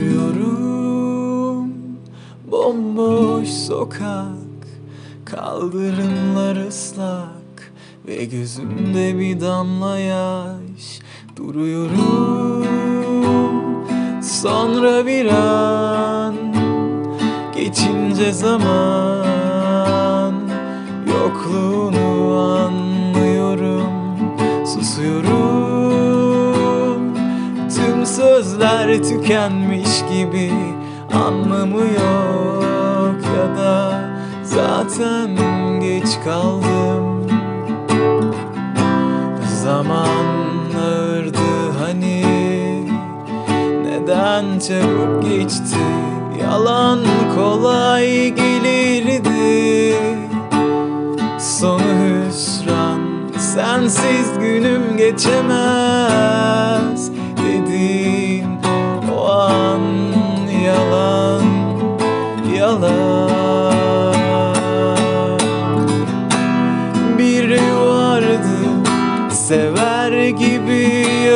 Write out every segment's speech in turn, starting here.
Yürüyorum. Bomboş sokak Kaldırımlar ıslak ve gözümde bir damla yaş. Duruyorum. Sonra bir an Geçince zaman sözler tükenmiş gibi Anlamı yok ya da Zaten geç kaldım. Zaman ağırdı hani Neden çabuk geçti? Yalan kolay gelirdi. Sonu hüsran Sensiz günüm geçemez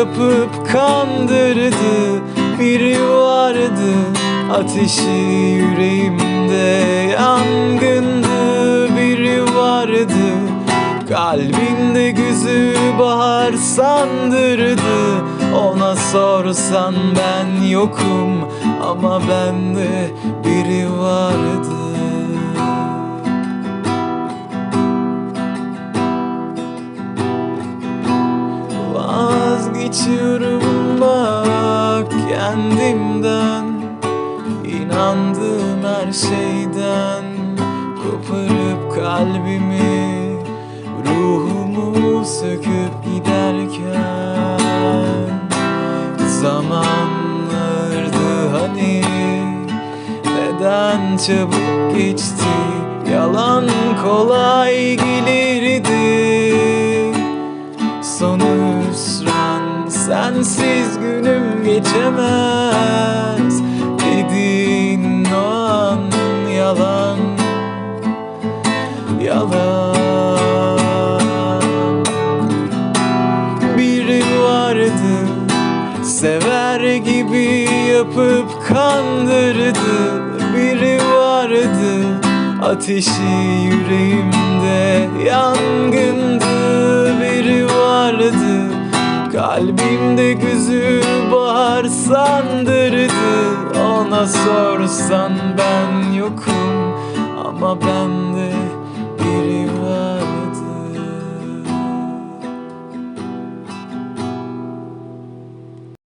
yapıp kandırdı. Biri vardı Ateşi yüreğimde. Yangındı Biri vardı. Kalbinde gözü bahar sandırdı. Ona sorsan ben yokum Ama bende biri vardı Vazgeçiyorum bak kendimden. İnandığım her şeyden Koparıp kalbimi Ruhumu söküp giderken. Zaman ağırdı hani Neden çabuk geçti? Yalan kolay gelirdi Sensiz günüm geçemez. Dediğin o an yalan. Yalan. Biri vardı Sever gibi yapıp kandırdı. Biri vardı Ateşi yüreğimde yangındı Kalbimde gözü bahar sandırdı. Ona sorsan ben yokum. Ama bende biri var